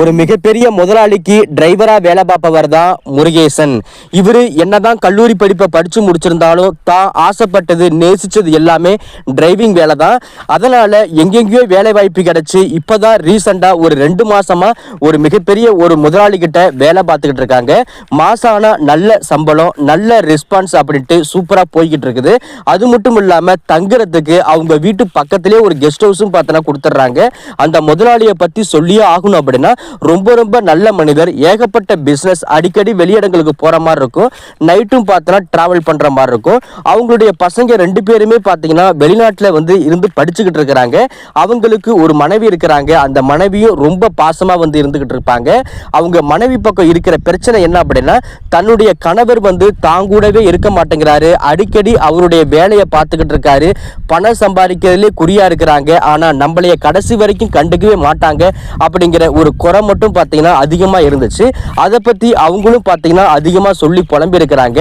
ஒரு மிகப்பெரிய முதலாளிக்கு டிரைவரா வேலை பார்ப்பவர் தான் முருகேசன். இவர் என்னதான் கல்லூரி படிப்பை படிச்சு முடிச்சிருந்தாலும் தான் ஆசைப்பட்டது நேசிச்சது எல்லாமே டிரைவிங் வேலை தான். அதனால எங்கெங்கேயோ வேலை வாய்ப்பு கிடைச்சு இப்பதான் ரீசெண்டாக ஒரு ரெண்டு மாசமா ஒரு மிகப்பெரிய ஒரு முதலாளி கிட்ட வேலை பார்த்துக்கிட்டு இருக்காங்க. மாசம் நல்ல சம்பளம் நல்ல ரெஸ்பான்ஸ் அப்படின்ட்டு சூப்பரா போய்கிட்டு இருக்குது. அது மட்டும் இல்லாம தங்குறதுக்கு அவங்க வீட்டு பக்கத்திலே ஒரு கெஸ்ட் ஹவுஸும் பார்த்தனா கொடுத்துட்றாங்க. அந்த முதலாளியை பத்தி சொல்லியே ஆகணும் அப்படின்னா ரொம்ப ரொம்ப நல்ல மனிதர் ஏகப்பட்ட பிஸ்னஸ் அடிக்கடி வெளியிடங்களுக்கு போற மாதிரி இருக்கும். நைட்டும் பார்த்தோன்னா டிராவல் பண்ற மாதிரி இருக்கும். அவங்களுடைய பசங்க ரெண்டு பேருமே பார்த்தீங்கன்னா வெளிநாட்டில் வந்து இருந்து படிச்சுக்கிட்டு இருக்கிறாங்க. அவங்களுக்கு ஒரு மனைவி இருக்கிறாங்க. அந்த மனைவியும் ரொம்ப பாசமாக வந்து இருந்துகிட்டு இருப்பாங்க. அவங்க மனைவி பக்கம் இருக்கிற பிரச்சனை என்ன அப்படின்னா தன்னுடைய கணவர் வந்து தாங்கூடவே இருக்க மாட்டேங்கிறாரு. அடிக்கடி அவருடைய வேலையை பார்த்துக்கிட்டு இருக்காரு. பணம் சம்பாதிக்கிறதுலே குறியா இருக்கிறாங்க. ஆனால் நம்மளைய கடைசி வரைக்கும் கண்டுக்கவே மாட்டாங்க அப்படிங்கிற ஒரு குறை மட்டும் பார்த்தீங்கன்னா அதிகமாக இருந்துச்சு. அதை பற்றி அவங்களும் பார்த்தீங்கன்னா அதிகமாக சொல்லி புலம்பியிருக்கிறாங்க.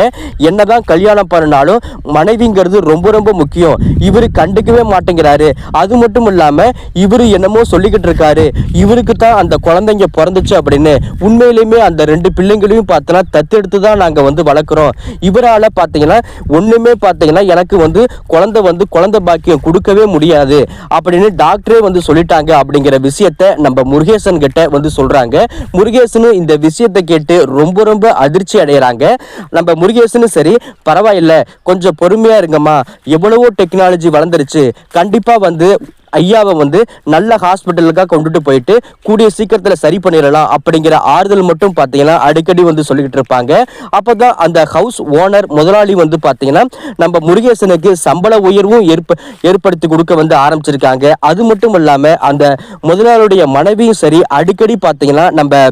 என்னதான் கல்யாணம் பண்ணினாலும் மனைவிங்கிறது ரொம்ப ரொம்ப முக்கியம். இவர் கண்டுக்கவே மாட்டேங்கிறாரு. அது மட்டும் இல்லாமல் இவர் என்னமோ சொல்லிக்கிட்டு இருக்காரு. இவருக்கு தான் அந்த குழந்தைங்க பிறந்துச்சு அப்படின்னு. உண்மையிலுமே அந்த ரெண்டு பிள்ளைங்களையும் பார்த்தோன்னா தத்தெடுத்து தான் நாங்கள் வந்து வளர்க்குறோம். இவரால் பார்த்தீங்கன்னா ஒன்றுமே பார்த்தீங்கன்னா எனக்கு வந்து குழந்தை வந்து குழந்தை பாக்கியம் கொடுக்கவே முடியாது. அப்படின்னு டாக்டரே வந்து சொல்லிட்டாங்க அப்படிங்கிற விஷயத்த நம்ம முருகேசன் கிட்ட வந்து சொல்றாங்க. முருகேசனும் இந்த விஷயத்தை கேட்டு ரொம்ப ரொம்ப அதிர்ச்சி அடைகிறாங்க நம்ம முருகேசனும் சரி பரவாயில்ல. கொஞ்சம் பொறுமையா இருங்கம்மா. எவ்வளவோ டெக்னாலஜி வளர்ந்துருச்சு. கண்டிப்பா வந்து ஐயாவை வந்து நல்ல ஹாஸ்பிட்டலுக்காக கொண்டுட்டு போயிட்டு கூடிய சீக்கிரத்தில் சரி பண்ணிடலாம் அப்படிங்கிற ஆறுதல் மட்டும் பார்த்தீங்கன்னா அடிக்கடி வந்து சொல்லிக்கிட்டு இருப்பாங்க. அப்போ தான் அந்த ஹவுஸ் ஓனர் முதலாளி வந்து பார்த்தீங்கன்னா நம்ம முருகேசனுக்கு சம்பள உயர்வும் ஏற்ப ஏற்படுத்தி கொடுக்க வந்து ஆரம்பிச்சிருக்காங்க. அது மட்டும் இல்லாமல் அந்த முதலாளியுடைய மனைவியும் சரி அடிக்கடி பார்த்தீங்கன்னா நம்ம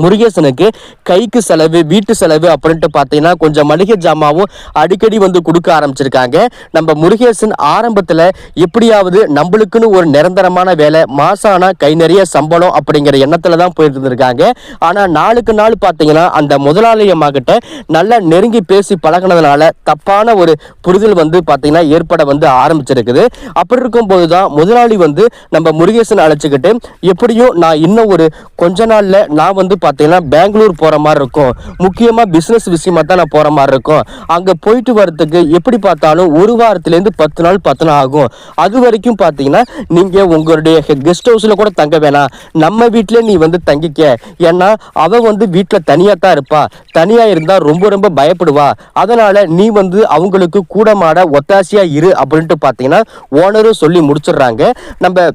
முருகேசனுக்கு கைக்கு செலவு வீட்டு செலவு அப்படின்ட்டு பார்த்தீங்கன்னா கொஞ்சம் மளிகை ஜாமாவும் அடிக்கடி வந்து கொடுக்க ஆரம்பிச்சிருக்காங்க. நம்ம முருகேசன் ஆரம்பத்தில் எப்படியாவது நம்மளுக்குன்னு ஒரு நிரந்தரமான வேலை மாசானா ஆனால் கை நிறைய சம்பளம் அப்படிங்கிற எண்ணத்தில் தான் போயிட்டு இருந்திருக்காங்க. ஆனால் நாளுக்கு நாள் பார்த்தீங்கன்னா அந்த முதலாளியமாகிட்ட நல்லா நெருங்கி பேசி பழகினதுனால தப்பான ஒரு புரிதல் வந்து பார்த்தீங்கன்னா ஏற்பட வந்து ஆரம்பிச்சிருக்குது. அப்படி இருக்கும்போது தான் முதலாளி வந்து நம்ம முருகேசன் அழைச்சிக்கிட்டு எப்படியும் நான் இன்னும் ஒரு கொஞ்ச நாளில் நான் வந்து பார்த்தீங்கன்னா பெங்களூர் போகிற மாதிரி இருக்கும். முக்கியமாக பிஸ்னஸ் விஷயமா தான் நான் போகிற மாதிரி இருக்கும். அங்கே போயிட்டு வரத்துக்கு எப்படி பார்த்தாலும் ஒரு வாரத்துலேருந்து பத்து நாள் பத்து நாள் ஆகும். அது வரைக்கும் பார்த்தீங்கன்னா நீங்கள் உங்களுடைய கெஸ்ட் ஹவுஸில் கூட தங்க வேணாம். நம்ம வீட்டிலே நீ வந்து தங்கிக்க. ஏன்னா அவள் வந்து வீட்டில் தனியாக தான் இருப்பா. தனியாக இருந்தால் ரொம்ப ரொம்ப பயப்படுவா. அதனால் நீ வந்து அவங்களுக்கு கூட மாட ஒத்தாசையாக இரு அப்படின்ட்டு பார்த்தீங்கன்னா ஓனரும் சொல்லி முடிச்சிடுறாங்க. நம்ம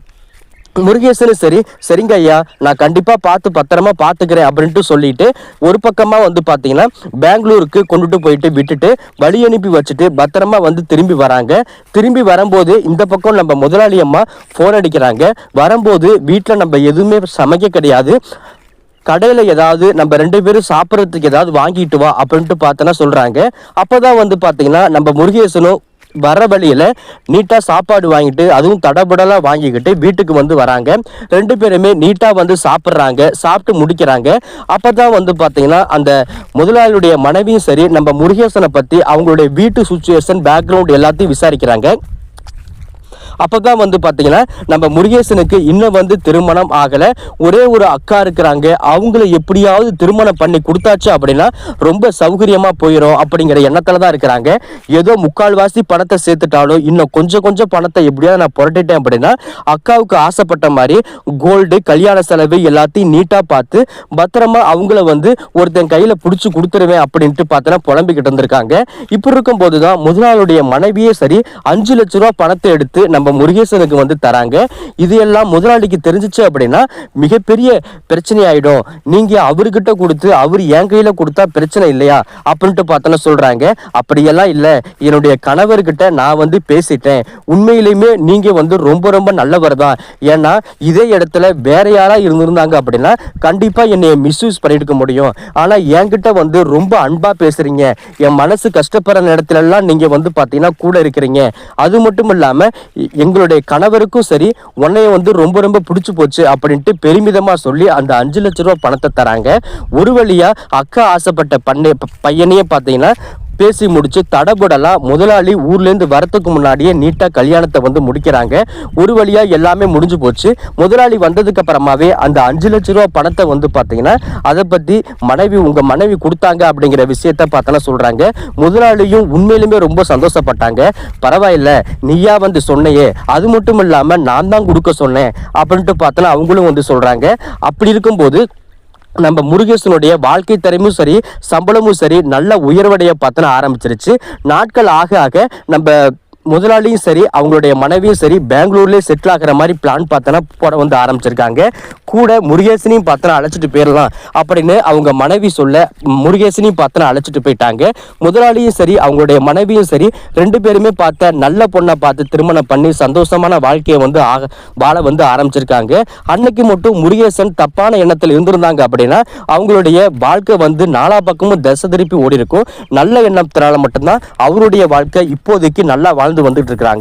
முருகேசனும் சரி சரிங்க ஐயா நான் கண்டிப்பாக பார்த்து பத்திரமா பார்த்துக்கிறேன் அப்படின்ட்டு சொல்லிட்டு ஒரு பக்கமாக வந்து பார்த்தீங்கன்னா பெங்களூருக்கு கொண்டுட்டு போயிட்டு விட்டுட்டு வழி அனுப்பி வச்சுட்டு பத்திரமா வந்து திரும்பி வராங்க. திரும்பி வரும்போது இந்த பக்கம் நம்ம முதலாளி அம்மா ஃபோன் அடிக்கிறாங்க. வரும்போது வீட்டில் நம்ம எதுவுமே சமைக்க கிடையாது. கடையில் ஏதாவது நம்ம ரெண்டு பேரும் சாப்பிட்றதுக்கு ஏதாவது வாங்கிட்டு வா அப்படின்ட்டு பார்த்தோன்னா சொல்கிறாங்க அப்போ தான் வந்து பார்த்தீங்கன்னா நம்ம முருகேசனும் வர வழியில் நீட்டாக சாப்பாடு வாங்கிட்டு அதுவும் தடபடலாக வாங்கிக்கிட்டு வீட்டுக்கு வந்து வராங்க. ரெண்டு பேருமே நீட்டாக வந்து சாப்பிட்றாங்க சாப்பிட்டு முடிக்கிறாங்க. அப்போ தான் வந்து பார்த்தீங்கன்னா அந்த முதலாளியுடைய மனைவியும் சரி நம்ம முருகேசனை பற்றி அவங்களுடைய வீட்டு சுச்சுவேஷன் பேக்ரவுண்ட் எல்லாத்தையும் விசாரிக்கிறாங்க. அப்போ தான் வந்து பார்த்தீங்கன்னா நம்ம முருகேசனுக்கு இன்னும் வந்து திருமணம் ஆகலை. ஒரே ஒரு அக்கா இருக்கிறாங்க. அவங்கள எப்படியாவது திருமணம் பண்ணி கொடுத்தாச்சு அப்படின்னா ரொம்ப சௌகரியமாக போயிடும் அப்படிங்கிற எண்ணத்தில் தான் இருக்கிறாங்க. ஏதோ முக்கால்வாசி பணத்தை சேர்த்துட்டாலும் இன்னும் கொஞ்சம் கொஞ்சம் பணத்தை எப்படியாவது நான் புரட்டிட்டேன் அப்படின்னா அக்காவுக்கு ஆசைப்பட்ட மாதிரி கோல்டு கல்யாண செலவு எல்லாத்தையும் நீட்டாக பார்த்து பத்திரமா அவங்கள வந்து ஒருத்தன் கையில் பிடிச்சி கொடுத்துருவேன் அப்படின்ட்டு பார்த்தோன்னா புலம்பிக்கிட்டு இருந்திருக்காங்க. இப்படி இருக்கும்போது தான் முதலாளுடைய மனைவியே சரி அஞ்சு லட்ச ரூபா பணத்தை எடுத்து நம்ம முருகேசனுக்கு வந்து தராங்க. இது எல்லாம் முதலாளிக்கு தெரிஞ்சிச்சு அப்படின்னா மிகப்பெரிய பிரச்சனை ஆகிடும் நீங்கள் அவர்கிட்ட கொடுத்து அவர் என் கையில் கொடுத்தா பிரச்சனை இல்லையா? அப்படின்ட்டு பார்த்தோன்னா சொல்கிறாங்க அப்படியெல்லாம் இல்லை. என்னுடைய கணவர்கிட்ட நான் வந்து பேசிட்டேன். உண்மையிலையுமே நீங்கள் வந்து ரொம்ப ரொம்ப நல்லவர் தான். ஏன்னா இதே இடத்துல வேற யாராக இருந்திருந்தாங்க அப்படின்னா கண்டிப்பாக என்னை மிஸ்யூஸ் பண்ணியிருக்க முடியும். ஆனால் என்கிட்ட வந்து ரொம்ப அன்பாக பேசுகிறீங்க என் மனசு கஷ்டப்படுற இடத்துலலாம் நீங்கள் வந்து பார்த்தீங்கன்னா கூட இருக்கிறீங்க. அது மட்டும் இல்லாமல் எங்களுடைய கணவருக்கும் சரி உன்னைய வந்து ரொம்ப ரொம்ப பிடிச்சி போச்சு அப்படின்ட்டு பெருமிதமாக சொல்லி அந்த அஞ்சு லட்ச ரூபா பணத்தை தராங்க. ஒரு வழியாக அக்கா ஆசைப்பட்ட பண்ணை பையனையே பார்த்தீங்கன்னா பேசி முடிச்சு தடபுடலாம் முதலாளி ஊர்லேருந்து வரத்துக்கு முன்னாடியே நீட்டாக கல்யாணத்தை வந்து முடிக்கிறாங்க. ஒரு வழியாக எல்லாமே முடிஞ்சு போச்சு. முதலாளி வந்ததுக்கு அப்புறமாவே அந்த அஞ்சு லட்ச ரூபா பணத்தை வந்து பார்த்தீங்கன்னா அதை பற்றி மனைவி உங்கள் மனைவி கொடுத்தாங்க அப்படிங்கிற விஷயத்த பார்த்தோன்னா சொல்கிறாங்க முதலாளியும் உண்மையிலுமே ரொம்ப சந்தோஷப்பட்டாங்க. பரவாயில்ல நீயா வந்து சொன்னையே. அது மட்டும் இல்லாமல் நான் தான் கொடுக்க சொன்னேன் அப்படின்ட்டு பார்த்தோன்னா அவங்களும் வந்து சொல்கிறாங்க அப்படி இருக்கும்போது நம்ம முருகேசனுடைய வாழ்க்கை தரமும் சரி சம்பளமும் சரி நல்ல உயர்வடைய பார்த்தன ஆரம்பிச்சிருச்சு. நாட்கள் ஆக ஆக நம்ம முதலாளியும் சரி அவங்களுடைய மனைவியும் சரி பெங்களூர்லேயே செட்டில் ஆகிற மாதிரி பிளான் பார்த்தோன்னா போட வந்து ஆரம்பிச்சிருக்காங்க. கூட முருகேசனையும் பார்த்தனா அழைச்சிட்டு போயிடலாம் அப்படின்னு அவங்க மனைவி சொல்ல முருகேசனையும் பார்த்தனா அழைச்சிட்டு போயிட்டாங்க. முதலாளியும் சரி அவங்களுடைய மனைவியும் சரி ரெண்டு பேருமே பார்த்த நல்ல பொண்ணை பார்த்து திருமணம் பண்ணி சந்தோஷமான வாழ்க்கையை வந்து ஆக வாழ வந்து ஆரம்பிச்சிருக்காங்க. அன்னைக்கு மட்டும் முருகேசன் தப்பான எண்ணத்தில் இருந்திருந்தாங்க அப்படின்னா அவங்களுடைய வாழ்க்கை வந்து நாலா பக்கமும் திசை திருப்பி ஓடி இருக்கும் நல்ல எண்ணத்தினால மட்டும்தான் அவருடைய வாழ்க்கை இப்போதைக்கு நல்லா வாழ்ந்து வந்துட்டு இருக்கிறாங்க